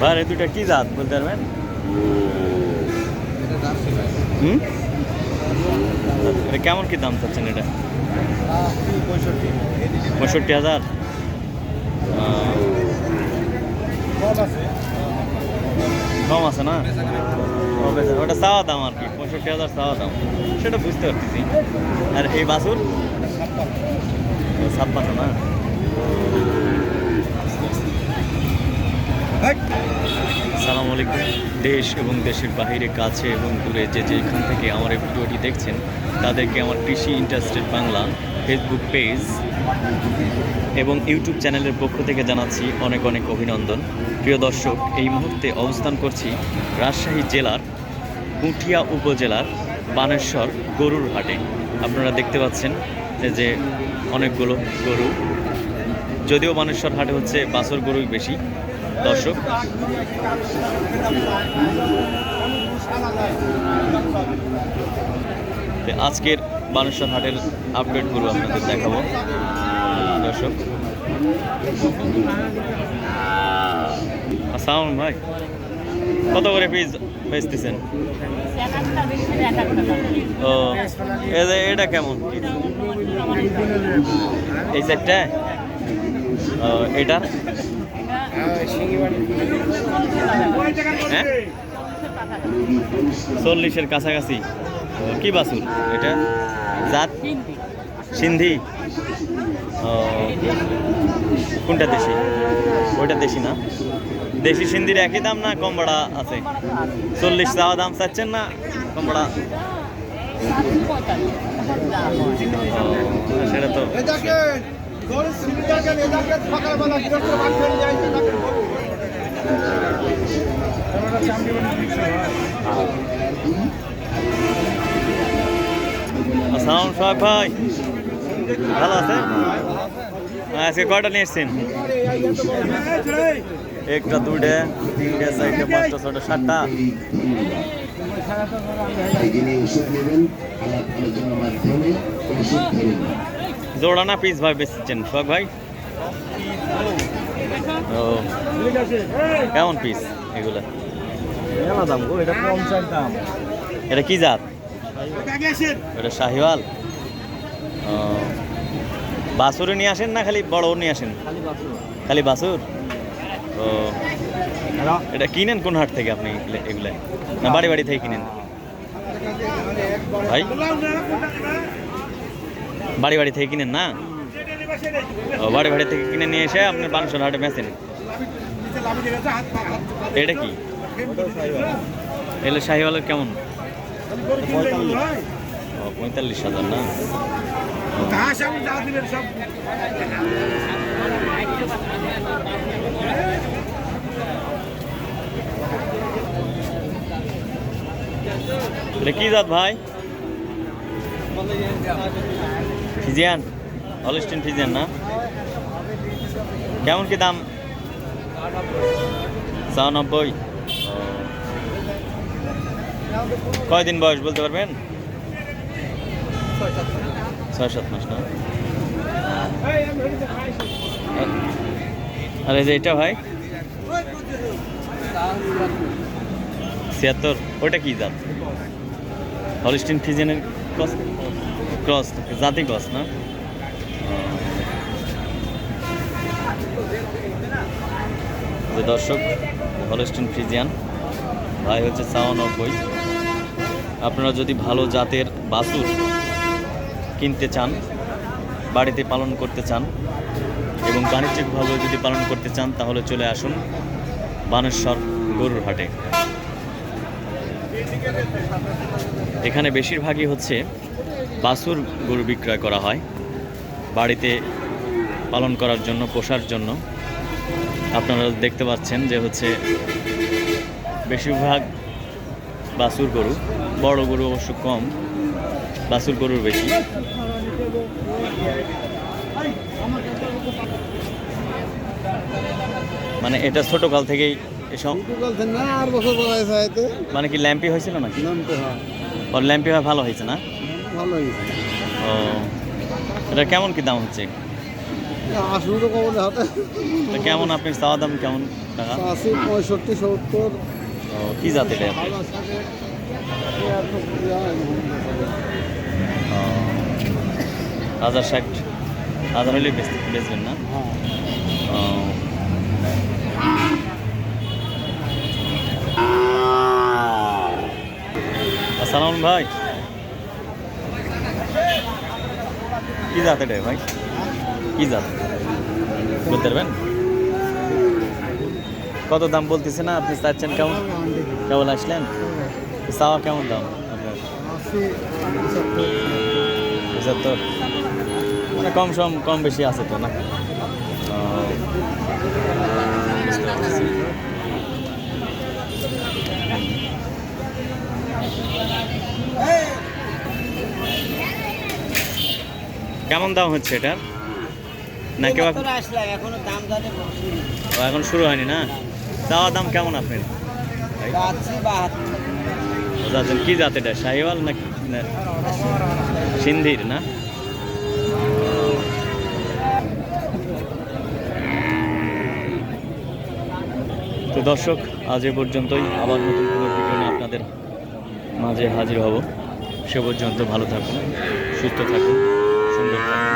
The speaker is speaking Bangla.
ভাই এই দুটা কি জাত বলতে পারবেন? কেমন কি দাম চাচ্ছেন এটা? পঁয়ষট্টি হাজার? কম আছে না? ওটা চাওয়া দাম আর কি পঁয়ষট্টি হাজার চাওয়া দাম। সেটা বুঝতে পারতেছি। আর এই বাসুর ও, ছাপ্পান্ন না? সালাম আলাইকুম। দেশ এবং দেশের বাইরে কাছে এবং দূরে যে যেখান থেকে আমার এই ভিডিওটি দেখছেন, তাদেরকে আমার কৃষি ইন্টারেস্টেড বাংলা ফেসবুক পেজ এবং ইউটিউব চ্যানেলের পক্ষ থেকে জানাচ্ছি অনেক অনেক অভিনন্দন। প্রিয় দর্শক, এই মুহূর্তে অবস্থান করছি রাজশাহী জেলার পুঠিয়া উপজেলার বানেশ্বর গরুর হাটে। আপনারা দেখতে পাচ্ছেন যে অনেকগুলো গরু। যদিও বানেশ্বর হাটে হচ্ছে বাছর গরুই বেশি দর্শক। আজকের বানেশ্বর হাটের আপডেট গরু আপনাদের দেখাবো। দর্শক। আসসালাম ভাই। কত করে পিস বেচতেছেন ও এটা কেমন? এই সেটটা এটা? চল্লিশের কাছাকাছি। কি বাসুর এটা? জাত? সিন্ধি। কোনটা দেশি? ওইটা দেশি না? দেশি সিন্ধির একই দাম না কম ভাড়া আছে? চল্লিশ চাওয়া দাম চাচ্ছেন না কম ভাড়া? সেটা তো আসসালাম সোহাগ ভাই। ভালো আছেন? আজকে কয়টা নিয়ে এসছেন? একটা, দুইটা, তিনটে, চারটে, পাঁচটা ছটা সাতটা। মাধ্যমে জোড়া না পিস ভাই বেচছেন সোহাগ ভাই? ও কেমন পিস এগুলা? মেলা দাম গো এটা দাম। এটা কি জাত? এটা শাহিওয়াল? বাসুরে নিয়ে আসেন না খালি বড় নিয়ে আসেন? খালি বাসুর। ও এটা কিনেন কোন হাট থেকে আপনি এগুলা না বাড়ি বাড়ি থেকে কিনেন? ভাই? বাড়ি বাড়ি থেকে কিনেন না? বাড়ি বাড়ি থেকে কিনে নিয়ে এসে আপনি বানসর হাটে বেচেন। এটা কি? এলে শাহিওয়ালের কেমন? পঁয়তাল্লিশ হাজার না? কি জাত ভাই? ফিজিয়ান? হলিস্টিন ফিজিয়ান না? কেমন কি দাম? চা নব্বই কয়দিন বয়স বলতে পারবেন? ছয় সাত মাস না? আর যে এটা ভাই? ছিয়াত্তর। ওটা কি দাম? হলিস্টিন ফিজিয়ানের ক্রস ক্রস, জাতি ক্রস, না? যে দর্শক, হলিস্টিন ফ্রিজিয়ান, ভাই হচ্ছে চাওয়া নব্বই আপনারা যদি ভালো জাতের বাছুর কিনতে চান, বাড়িতে পালন করতে চান, এবং বাণিজ্যিকভাবে যদি পালন করতে চান, তাহলে চলে আসুন বানেশ্বর গরুর হাটে। এখানে বেশিরভাগই হচ্ছে বাছুর গরু বিক্রয় করা হয়। বাড়িতে পালন করার জন্য পোষার জন্য। আপনারা দেখতে পাচ্ছেন যে হচ্ছে বেশিরভাগ বাছুর গরু বড় গরু অবশ্য কম বাছুর গরুর বেশি। মানে এটা ছোটকাল থেকেই এসব মানে কি ল্যাম্পি হয়েছিল নাকি? ল্যাম্পি হয়। ভালো হয়েছে না? ভালো হয়েছে ও এটা কেমন কি দাম হচ্ছে? আসুন তো কমন হাতে কেমন আপনি চাওয়া দাম কেমন টাকা? আশি পঁয়ষট্টি সত্তর। কি জাত এটা? হাজার ষাটে হাজার হলে বেচবেন না? হ্যাঁ। ও। আসসালাম ভাই। কি জাত এটা ভাই? কি জাত? বলতে পারবেন? কত দাম বলতেছে না? আপনি চাচ্ছেন কেমন? কেমন আসলেন? চাওয়া কেমন দাম পঁচাত্তর। মানে কম সম কম বেশি আছে তো না? ও, কেমন দাম হচ্ছে এটা? না কেউ এখন- শুরু হয়নি না? চাওয়া দাম কেমন যাচ্ছি যাচ্ছেন কি জাত এটা শাহিওয়াল না না সিন্ধির না? তো দর্শক আজ এ পর্যন্তই। আবার নতুন কোনো ভিডিও নিয়ে আপনাদের মাঝে হাজির হব। সে পর্যন্ত ভালো থাকুন সুস্থ থাকুন। সুন্দর থাকুন